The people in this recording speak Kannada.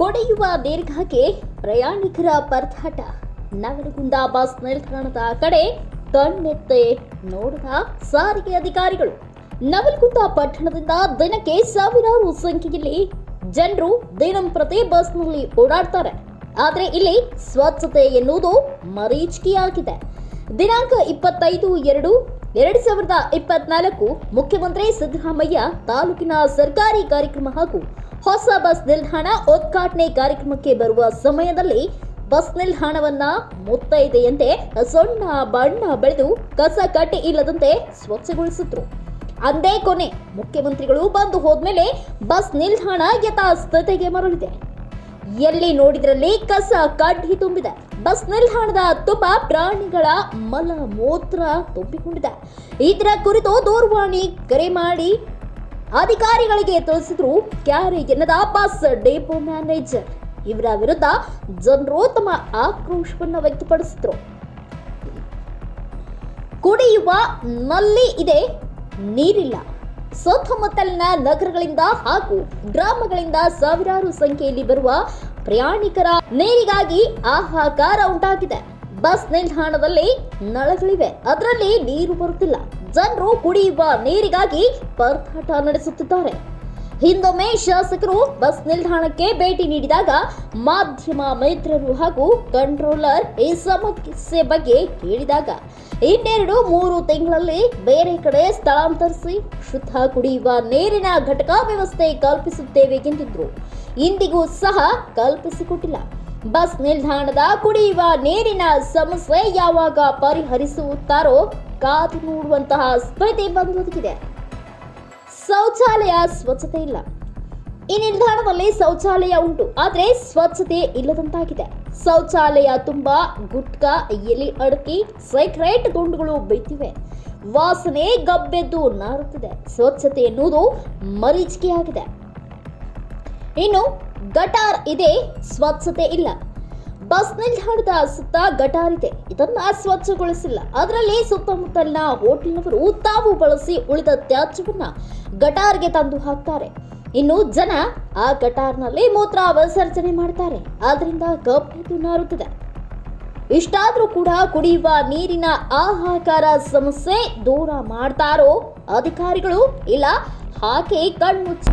ಕೊಡೆಯುವ ದೀರ್ಘಕ್ಕೆ ಪ್ರಯಾಣಿಕರ ಪರದಾಟ ನವಲಗುಂದ ಬಸ್ ನಿಲ್ದಾಣದ ಕಡೆ ಕಣ್ಣೆತ್ತೆ ನೋಡದ ಸಾರಿಗೆ ಅಧಿಕಾರಿಗಳು. ನವಲಗುಂದ ಪಟ್ಟಣದಿಂದ ದಿನಕ್ಕೆ ಸಾವಿರಾರು ಸಂಖ್ಯೆಯಲ್ಲಿ ಜನರು ದಿನಂಪ್ರತಿ ಬಸ್ನಲ್ಲಿ ಓಡಾಡ್ತಾರೆ. ಆದರೆ ಇಲ್ಲಿ ಸ್ವಚ್ಛತೆ ಎನ್ನುವುದು ಮರೀಚಿಕೆಯಾಗಿದೆ. ದಿನಾಂಕ ಇಪ್ಪತ್ತೈದು ಎರಡು ಎರಡು ಸಾವಿರದ ಇಪ್ಪತ್ನಾಲ್ಕು ಮುಖ್ಯಮಂತ್ರಿ ಸಿದ್ದರಾಮಯ್ಯ ತಾಲೂಕಿನ ಸರ್ಕಾರಿ ಕಾರ್ಯಕ್ರಮ ಹಾಗೂ ಹೊಸ ಬಸ್ ನಿಲ್ದಾಣ ಉದ್ಘಾಟನೆ ಕಾರ್ಯಕ್ರಮಕ್ಕೆ ಬರುವ ಸಮಯದಲ್ಲಿ ಬಸ್ ನಿಲ್ದಾಣವನ್ನ ಮುತ್ತೈದೆಯಂತೆ ಸೊಣ್ಣ ಬಣ್ಣ ಬೆಳೆದು ಕಸ ಕಟ್ಟಿ ಇಲ್ಲದಂತೆ ಸ್ವಚ್ಛಗೊಳಿಸಿದ್ರು. ಅಂದೇ ಕೊನೆ ಮುಖ್ಯಮಂತ್ರಿಗಳು ಬಂದು ಹೋದ್ಮೇಲೆ ಬಸ್ ನಿಲ್ದಾಣ ಯಥಾಸ್ಥಿತಿಗೆ ಮರಳಿದೆ. ಎಲ್ಲಿ ನೋಡಿದ್ರಲ್ಲಿ ಕಸ ಕಡ್ಡಿ ತುಂಬಿದೆ. ಬಸ್ ನಿಲ್ದಾಣದ ತುಂಬ ಪ್ರಾಣಿಗಳ ಮಲ ಮೂತ್ರ ತುಂಬಿಕೊಂಡಿದೆ. ಇದರ ಕುರಿತು ದೂರವಾಣಿ ಕರೆ ಮಾಡಿ ಅಧಿಕಾರಿಗಳಿಗೆ ತಿಳಿಸಿದ್ರು, ಕ್ಯಾರೆ ಎನ್ನದ ಬಸ್ ಡೆಪೋ ಮ್ಯಾನೇಜರ್. ಇವರ ವಿರುದ್ಧ ಜನರು ತಮ್ಮ ಆಕ್ರೋಶವನ್ನು ವ್ಯಕ್ತಪಡಿಸಿದ್ರು. ಕುಡಿಯುವ ನಲ್ಲಿ ಇದೆ, ನೀರಿಲ್ಲ. ಸುತ್ತಮುತ್ತಲಿನ ನಗರಗಳಿಂದ ಹಾಗೂ ಗ್ರಾಮಗಳಿಂದ ಸಾವಿರಾರು ಸಂಖ್ಯೆಯಲ್ಲಿ ಬರುವ ಪ್ರಯಾಣಿಕರ ನೀರಿಗಾಗಿ ಆಹಾಕಾರ ಉಂಟಾಗಿದೆ. ಬಸ್ ನಿಲ್ದಾಣದಲ್ಲಿ ನಳಗಳಿವೆ, ಅದರಲ್ಲಿ ನೀರು ಬರುತ್ತಿಲ್ಲ. ಜನರು ಕುಡಿಯುವ ನೀರಿಗಾಗಿ ಪರದಾಟ ನಡೆಸುತ್ತಿದ್ದಾರೆ. ಹಿಂದೊಮ್ಮೆ ಶಾಸಕರು ಬಸ್ ನಿಲ್ದಾಣಕ್ಕೆ ಭೇಟಿ ನೀಡಿದಾಗ ಮಾಧ್ಯಮ ಮಿತ್ರರು ಹಾಗೂ ಕಂಟ್ರೋಲರ್ ಈ ಸಮಸ್ಯೆ ಬಗ್ಗೆ ಕೇಳಿದಾಗ ಇನ್ನೆರಡು ಮೂರು ತಿಂಗಳಲ್ಲಿ ಬೇರೆ ಕಡೆ ಸ್ಥಳಾಂತರಿಸಿ ಶುದ್ಧ ಕುಡಿಯುವ ನೀರಿನ ಘಟಕ ವ್ಯವಸ್ಥೆ ಕಲ್ಪಿಸುತ್ತೇವೆ ಎಂದಿದ್ರು. ಇಂದಿಗೂ ಸಹ ಕಲ್ಪಿಸಿಕೊಟ್ಟಿಲ್ಲ. ಬಸ್ ನಿಲ್ದಾಣದ ಕುಡಿಯುವ ನೀರಿನ ಸಮಸ್ಯೆ ಯಾವಾಗ ಪರಿಹರಿಸುತ್ತಾರೋ ಕಾದು ನೋಡುವಂತಹ ಸ್ಥಿತಿ ಬಂದೊದಗಿದೆ. ಶೌಚಾಲಯ ಸ್ವಚ್ಛತೆ ಇಲ್ಲ. ಈ ನಿಲ್ದಾಣದಲ್ಲಿ ಶೌಚಾಲಯ ಉಂಟು, ಆದರೆ ಸ್ವಚ್ಛತೆ ಇಲ್ಲದಂತಾಗಿದೆ. ಶೌಚಾಲಯ ತುಂಬಾ ಗುಟ್ಕ, ಎಲಿ ಅಡಕಿ ಸೈಕ್ರೇಟ್ ಗುಂಡುಗಳು ಬೈತಿವೆ ವಾಸನೆ ಗಬ್ಬೆದ್ದು ನಾರುತ್ತಿದೆ. ಸ್ವಚ್ಛತೆ ಎನ್ನುವುದು ಮರೀಚಿಕೆಯಾಗಿದೆ. ಇನ್ನು ಗಟಾರ್ ಇದೆ, ಸ್ವಚ್ಛತೆ ಇಲ್ಲ. ಬಸ್ ನಿಲ್ದಾಣದ ಸುತ್ತ ಗಟಾರ್ ಇದೆ. ಇದನ್ನ ಸ್ವಚ್ಛಗೊಳಿಸಿಲ್ಲ. ಅದರಲ್ಲಿ ಸುತ್ತಮುತ್ತಲಿನ ಹೋಟೆಲ್ನವರು ತಾವು ಬಳಸಿ ಉಳಿದ ತ್ಯಾಜ್ಯವನ್ನ ಗಟಾರ್ಗೆ ತಂದು ಹಾಕ್ತಾರೆ. ಇನ್ನು ಜನ ಆ ಗಟಾರ್ನಲ್ಲಿ ಮೂತ್ರ ವಿಸರ್ಜನೆ ಮಾಡ್ತಾರೆ. ಆದ್ರಿಂದ ಕಬ್ಬು ನಾರುತ್ತದೆ. ಇಷ್ಟಾದ್ರೂ ಕೂಡ ಕುಡಿಯುವ ನೀರಿನ ಆಹಾಕಾರ ಸಮಸ್ಯೆ ದೂರ ಮಾಡ್ತಾರೋ ಅಧಿಕಾರಿಗಳು ಇಲ್ಲ, ಹಾಗೆ ಕಣ್ಮುಚ್ಚಿ